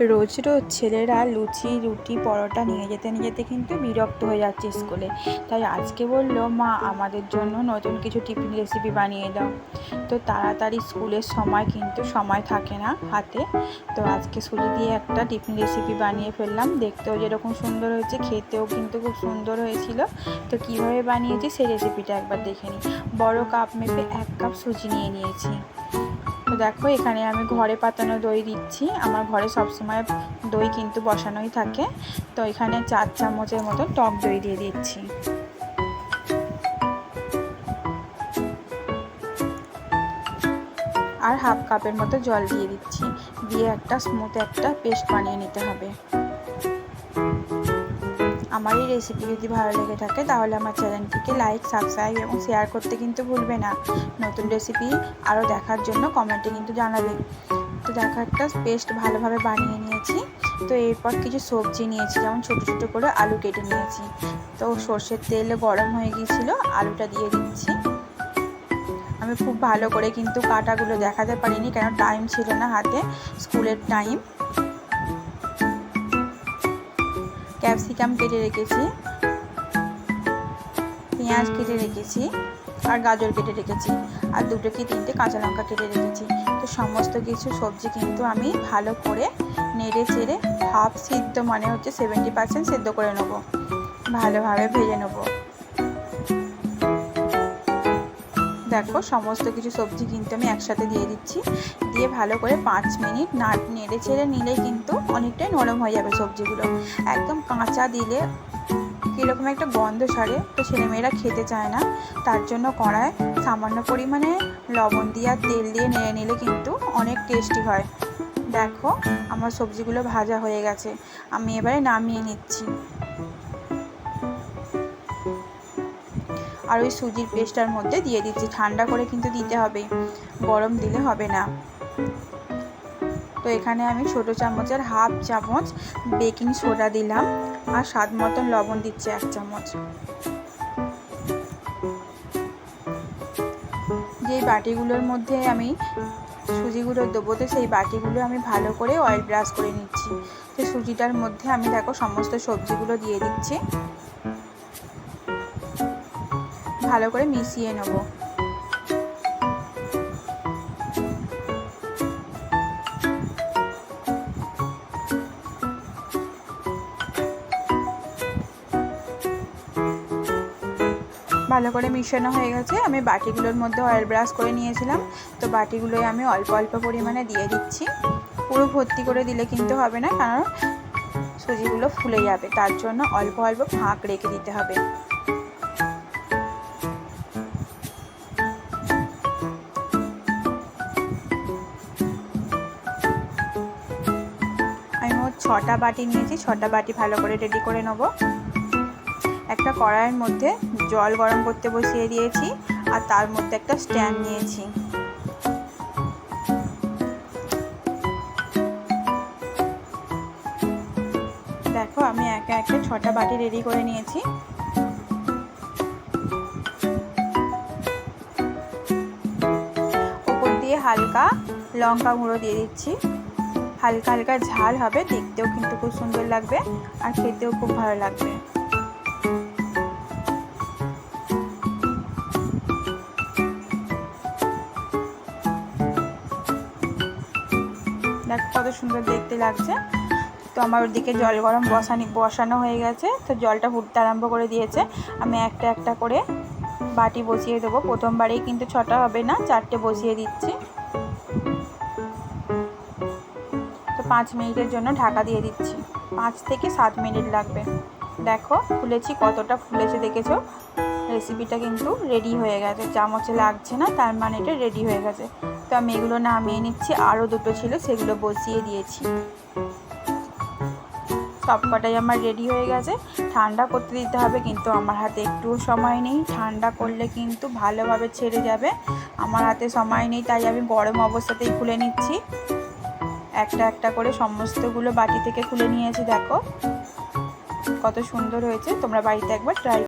রোজ রোজ ছেলেরা লুচি, রুটি, পরোটা নিয়ে যেতে নিয়ে যেতে কিন্তু বিরক্ত হয়ে যাচ্ছে স্কুলে। তাই আজকে বলল, মা, আমাদের জন্য নতুন কিছু টিফিন রেসিপি বানিয়ে দাও। তো তাড়াতাড়ি স্কুলের সময় কিন্তু সময় থাকে না হাতে। তো আজকে সুজি দিয়ে একটা টিফিন রেসিপি বানিয়ে ফেললাম। দেখতেও যেরকম সুন্দর হয়েছে, খেতেও কিন্তু খুব সুন্দর হয়েছিল। তো কীভাবে বানিয়েছি, সেই রেসিপিটা একবার দেখে নিই। বড়ো কাপ মেপে এক কাপ সুজি নিয়ে নিয়েছি। তো দেখো, এখানে আমি ঘরে পাতানো দই দিচ্ছি। আমার ঘরে সবসময় দই কিন্তু বসানোই থাকে। তো এখানে চার চামচের মতো টক দই দিয়ে দিচ্ছি। আর হাফ কাপের মতো জল দিয়ে দিচ্ছি। দিয়ে একটা স্মুথ একটা পেস্ট বানিয়ে নিতে হবে। আমার এই রেসিপি যদি ভালো লেগে থাকে, তাহলে আমার চ্যানেলটিকে লাইক সাবস্ক্রাইব এবং শেয়ার করতে কিন্তু ভুলবে না। নতুন রেসিপি আরও দেখার জন্য কমেন্টে কিন্তু জানাবে তো দেখো, একটা পেস্ট ভালোভাবে বানিয়ে নিয়েছি। তো এরপর কিছু সবজি নিয়েছি, যেমন ছোটো ছোটো করে আলু কেটে নিয়েছি। তো সর্ষের তেল গরম হয়ে গিয়েছিল, আলুটা দিয়ে দিচ্ছি। আমি খুব ভালো করে কিন্তু কাটাগুলো দেখাতে পারিনি, কেন টাইম ছিল না হাতে স্কুলের টাইম ক্যাপসিকাম কেটে রেখেছি, পেঁয়াজ কেটে রেখেছি আর গাজর কেটে রেখেছি। আর দুটো কি তিনটে কাঁচা লঙ্কা কেটে রেখেছি। তো সমস্ত কিছু সবজি কিন্তু আমি ভালো করে নেড়ে চেড়ে হাফ সিদ্ধ মানে হচ্ছে সেভেন্টি পার্সেন্ট সেদ্ধ করে নেব। ভালোভাবে ভেজে নেব। দেখো, সমস্ত কিছু সবজি কিন্তু আমি একসাথে দিয়ে দিচ্ছি। দিয়ে ভালো করে পাঁচ মিনিট না, নেড়ে ছেড়ে নিলেই কিন্তু অনেকটাই নরম হয়ে যাবে সবজিগুলো। একদম কাঁচা দিলে কীরকম একটা গন্ধ ছাড়ে, তো ছেলেমেয়েরা খেতে চায় না। তার জন্য কড়ায় সামান্য পরিমাণে লবণ দিয়ে আর তেল দিয়ে নেড়ে নিলে কিন্তু অনেক টেস্টি হয়। দেখো, আমার সবজিগুলো ভাজা হয়ে গেছে। আমি এবারে নামিয়ে নিচ্ছি। আর ওই সুজির পেস্টটার মধ্যে দিয়ে দিচ্ছি। ঠান্ডা করে কিন্তু দিতে হবে। গরম দিলে হবে না। তো এখানে আমি ছোটো চামচের হাফ চামচ বেকিং সোডা দিলাম আর স্বাদ মতন লবণ দিচ্ছি এক চামচ। যেই বাটিগুলোর মধ্যে আমি সুজিগুলো দেবো, তো সেই বাটিগুলো আমি ভালো করে অয়েল ব্রাশ করে নিচ্ছি। তো সুজিটার মধ্যে আমি দেখো সমস্ত সবজিগুলো দিয়ে দিচ্ছি। ভালো করে মিশিয়ে নেব। ভালো করে মিশানো হয়ে গেছে। আমি বাটিগুলোর মধ্যে অয়েল ব্রাশ করে নিয়েছিলাম। তো বাটিগুলোয় আমি অল্প অল্প পরিমাণে দিয়ে দিচ্ছি। পুরো ভর্তি করে দিলে কিন্তু হবে না, কারণ সুজিগুলো ফুলে যাবে। তার জন্য অল্প অল্প ফাঁক রেখে দিতে হবে। ছটা বাটি নিয়েছি, ছটা বাটি ভালো করে রেডি করে নেব। একটা কড়াইয়ের মধ্যে জল গরম করতে বসিয়ে দিয়েছি, আর তার মধ্যে একটা স্ট্যান্ড নিয়েছি। দেখো, আমি একে একে ছটা বাটি রেডি করে নিয়েছি। ওপর দিয়ে হালকা লঙ্কা গুঁড়ো দিয়ে দিচ্ছি। হালকা হালকা ঝাল হবে, দেখতেও কিন্তু খুব সুন্দর লাগবে আর খেতেও খুব ভালো লাগবে। দেখ কত সুন্দর দেখতে লাগছে। তো আমার ওদিকে জল গরম বসানি, বসানো হয়ে গেছে, তো জলটা ফুটতে আরম্ভ করে দিয়েছে। আমি একটা একটা করে বাটি বসিয়ে দেবো। প্রথমবারেই কিন্তু ছটা হবে না, চারটে বসিয়ে দিচ্ছি। তো পাঁচ মিনিটের জন্য ঢাকা দিয়ে দিচ্ছি। পাঁচ থেকে সাত মিনিট লাগবে। দেখো, ফুলেছি, কতটা ফুলেছে দেখেছ? রেসিপিটা কিন্তু রেডি হয়ে গেছে। চামচে লাগছে না, তার মানে এটা রেডি হয়ে গেছে। তো আমি এগুলো নামিয়ে নিচ্ছি। আরও দুটো ছিল, সেগুলো বসিয়ে দিয়েছি। সবকটাই আমার রেডি হয়ে গেছে। ঠান্ডা করতে দিতে হবে, কিন্তু আমার হাতে একটুও সময় নেই। ঠান্ডা করলে কিন্তু ভালোভাবে ছেড়ে যাবে। আমার হাতে সময় নেই, তাই আমি গরম অবস্থাতেই খুলে নিচ্ছি। একটা একটা করে সমস্তগুলো বাটি থেকে খুলে নিয়েছি, দেখো। কত সুন্দর হয়েছে, তোমরা বাড়িতে একবার ট্রাই